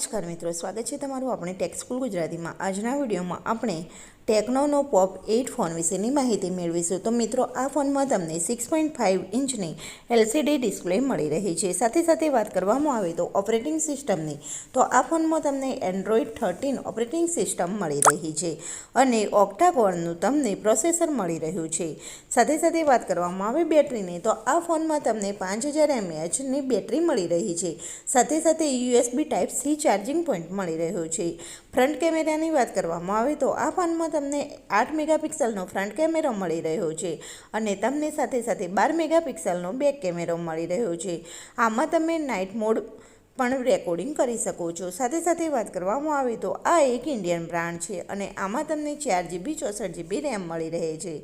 નમસ્કાર મિત્રો. સ્વાગત છે તમારું આપણે ટેક સ્કૂલ ગુજરાતીમાં. આજના વિડીયોમાં આપણે ટેકનોનો પોપ એઇટ ફોન વિશેની માહિતી મેળવીશું. તો મિત્રો, આ ફોનમાં તમને સિક્સ પોઈન્ટ ફાઇવ ઇંચની એલસીડી ડિસ્પ્લે મળી રહી છે. સાથે સાથે વાત કરવામાં આવે તો ઓપરેટિંગ સિસ્ટમની, તો આ ફોનમાં તમને એન્ડ્રોઈડ થર્ટીન ઓપરેટિંગ સિસ્ટમ મળી રહી છે અને ઓક્ટા કોરનું તમને પ્રોસેસર મળી રહ્યું છે. સાથે સાથે વાત કરવામાં આવે બેટરીની, તો આ ફોનમાં તમને પાંચ હજાર એમએચની બેટરી મળી રહી છે. સાથે સાથે USB type C charging point મળી રહ્યો છે. ફ્રન્ટ કેમેરાની વાત કરવામાં આવે તો આ ફોનમાં તમને આઠ મેગાપિક્સલનો ફ્રન્ટ કેમેરો મળી રહ્યો છે અને તમને સાથે સાથે બાર મેગાપિક્સલનો બેક કેમેરો મળી રહ્યો છે. આમાં તમે નાઇટ મોડ પણ રેકોર્ડિંગ કરી શકો છો. સાથે સાથે વાત કરવામાં આવે તો આ એક ઇન્ડિયન બ્રાન્ડ છે અને આમાં તમને ચાર જીબી ચોસઠ જીબી રેમ મળી રહે છે.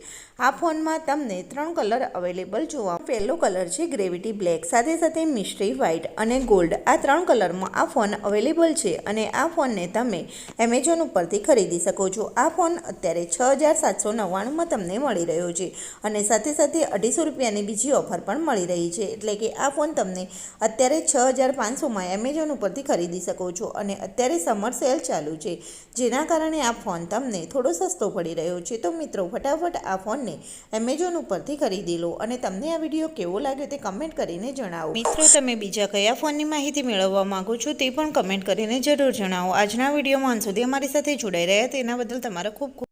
આ ફોનમાં તમને ત્રણ કલર અવેલેબલ જોવા પહેલો કલર છે ગ્રેવિટી બ્લેક સાથે સાથે મિસ્ટ્રી વ્હાઇટ અને ગોલ્ડ આ ત્રણ કલરમાં આ ફોન અવેલેબલ છે અને આ ફોનને તમે એમેઝોન ઉપરથી ખરીદી શકો છો. આ ફોન અત્યારે છ હજાર સાતસો નવ્વાણુંમાં તમને મળી રહ્યો છે અને સાથે સાથે અઢીસો રૂપિયાની બીજી ઓફર પણ મળી રહી છે. એટલે કે આ ફોન તમને અત્યારે છ હજાર પાંચસોમાં એમેઝોન ઉપરથી ખરીદી શકો છો. અને અત્યારે સમર સેલ ચાલુ છે. જેના કારણે આ ફોન તમને થોડો સસ્તો પડી રહ્યો છે. તો મિત્રો, ફટાફટ આ ફોનને એમેઝોન ઉપરથી ખરીદી લો અને તમને આ વીડિયો કેવો લાગ્યો તે કમેન્ટ કરીને જણાવો. મિત્રો, તમે બીજા કયા ફોનની માહિતી મેળવવા માંગો છો તે પણ કમેન્ટ કરીને જરૂર જણાવો. આજના વિડીયોમાં અંત સુધી અમારી સાથે જોડાઈ રહ્યા. તેના બદલ તમારો ખૂબ ખૂબ